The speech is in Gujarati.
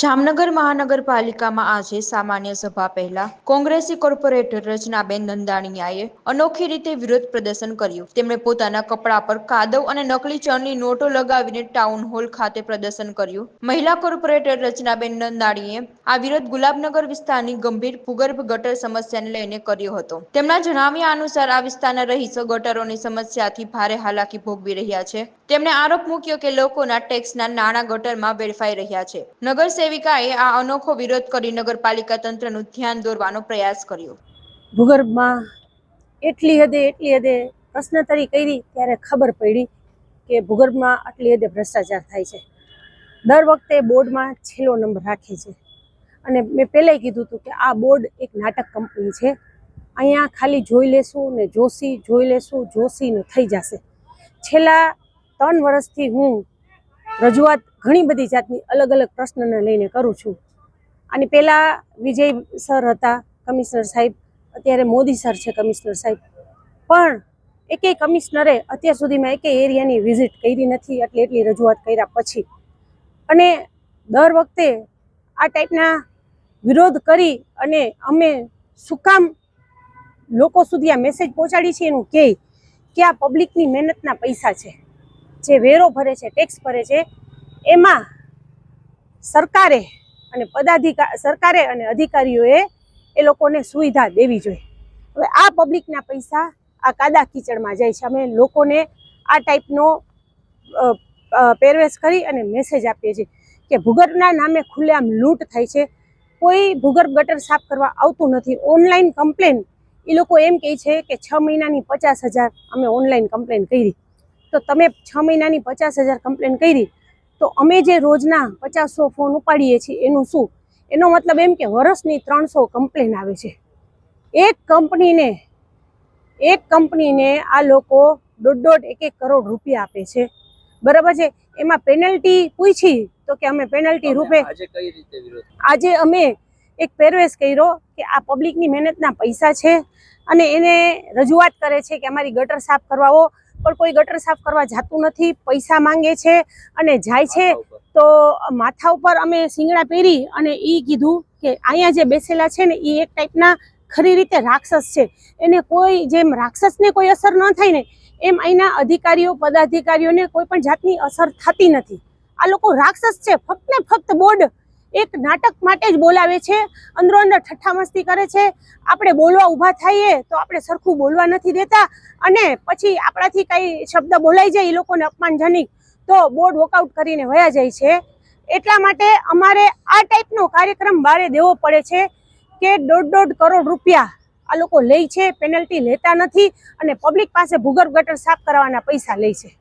જામનગર મહાનગરપાલિકામાં આજે સામાન્ય સભા પહેલા કોંગ્રેસી કોર્પોરેટર રચનાબેન નંદાણીયાએ અનોખી રીતે વિરોધ પ્રદર્શન કર્યું. તેમણે પોતાના કપડા પર કાદવ અને નકલી ચણની નોટો લગાવીને ટાઉન હોલ ખાતે પ્રદર્શન કર્યું. મહિલા કોર્પોરેટર રચનાબેન નંદાણીએ આ વિરોધ ગુલાબનગર વિસ્તારની ગંભીર ભૂગર્ભ ગટર સમસ્યાને લઈને કર્યો હતો. તેમના જણાવ્યા અનુસાર આ વિસ્તારના રહીશો ગટરોની સમસ્યાથી ભારે હાલાકી ભોગવી રહ્યા છે. તેમણે આરોપ મૂક્યો કે લોકોના ટેક્સના નાણાં ગટરમાં વેડફાઈ રહ્યા છે. નગર સેવિકાએ આ અનોખો વિરોધ કરી નગરપાલિકા તંત્રનું ધ્યાન દોરવાનો પ્રયાસ કર્યો. ભૂગર્ભમાં એટલી હદે એટલી હદે પ્રશ્નતરી કરી ત્યારે ખબર પડી કે ભૂગર્ભમાં આટલી હદે ભ્રષ્ટાચાર થાય છે. દર વખતે બોર્ડમાં છેલ્લો નંબર રાખે છે. અને મેં પહેલાંય કીધું હતું કે આ બોર્ડ એક નાટક કંપની છે. અહીંયા ખાલી જોઈ લેશું ને જોશી, જોઈ લેશું, જોશી ને થઈ જશે. છેલ્લા ત્રણ વર્ષથી હું રજૂઆત ઘણી બધી જાતની અલગ અલગ પ્રશ્નને લઈને કરું છું. અને પહેલાં વિજય સર હતા, કમિશનર સાહેબ, અત્યારે મોદી સર છે કમિશનર સાહેબ. પણ એકેય કમિશનરે અત્યાર સુધીમાં એકેય એરિયાની વિઝિટ કરી નથી, એટલે એટલી રજૂઆત કર્યા પછી. અને દર વખતે આ ટાઈપના વિરોધ કરી અને અમે શું કામ લોકો સુધી આ મેસેજ પહોંચાડી છે એનું કહે કે આ પબ્લિકની મહેનતના પૈસા છે. જે વેરો ભરે છે ટેક્સ ભરે છે, એમાં સરકારે અને પદાધિકાર સરકારે અને અધિકારીઓએ એ લોકોને સુવિધા દેવી જોઈએ. હવે આ પબ્લિકના પૈસા આ કાદા કીચડમાં જાય છે. અમે લોકોને આ ટાઈપનો પહેરવેશ કરી અને મેસેજ આપીએ છીએ કે ભૂગર્ભના નામે ખુલ્લેઆમ લૂંટ થાય છે. કોઈ ભૂગર્ભ ગટર સાફ કરવા આવતું નથી. ઓનલાઈન કમ્પ્લેન એ લોકો એમ કહે છે કે છ મહિનાની પચાસ હજાર અમે ઓનલાઈન કમ્પ્લેન કરી. તો તમે છ મહિનાની પચાસ હજાર કમ્પ્લેન કરી તો અમે જે રોજના પચાસસો ફોન ઉપાડીએ છીએ એનું શું? એનો મતલબ એમ કે વર્ષની ત્રણસો કમ્પ્લેન આવે છે. એક કંપનીને એક કંપનીને આ લોકો દોઢ દોઢ એક એક કરોડ રૂપિયા આપે છે. બરાબર છે? એમાં પેનલ્ટી પૂછી તો કે અમે પેનલ્ટી રૂપે આજે અમે એક પહેરવેશ કર્યો કે આ પબ્લિકની મહેનતના પૈસા છે અને એને રજૂઆત કરે છે કે અમારી ગટર સાફ કરવાઓ પણ કોઈ ગટર સાફ કરવા જાતું નથી પૈસા માંગે છે અને જાય છે તો માથા ઉપર અમે શિંગડા પહેરી અને એ કીધું કે અહીંયા જે બેસેલા છે ને એ એક ટાઈપના ખરી રીતે રાક્ષસ છે. એને કોઈ જેમ રાક્ષસને કોઈ અસર ન થાય ને એમ અહીંના અધિકારીઓ પદાધિકારીઓને કોઈ પણ જાતની અસર થતી નથી. આ લોકો રાક્ષસ છે ફક્ત ને ફક્ત બોર્ડ એક નાટક માટે જ બોલાવે છે અંદરો અંદર ઠઠ્ઠા મસ્તી કરે છે. આપણે બોલવા ઊભા થઈએ તો આપણે સરખું બોલવા નથી દેતા અને પછી આપણાથી કાંઈ શબ્દ બોલાઈ જાય એ લોકોને અપમાનજનક તો બોર્ડ વોકઆઉટ કરીને વયા જાય છે. એટલા માટે અમારે આ ટાઈપનો કાર્યક્રમ બારે દેવો પડે છે કે દોઢ દોઢ કરોડ રૂપિયા આ લોકો લે છે પેનલ્ટી લેતા નથી અને પબ્લિક પાસે ભૂગર્ભ ગટર સાફ કરવાના પૈસા લે છે.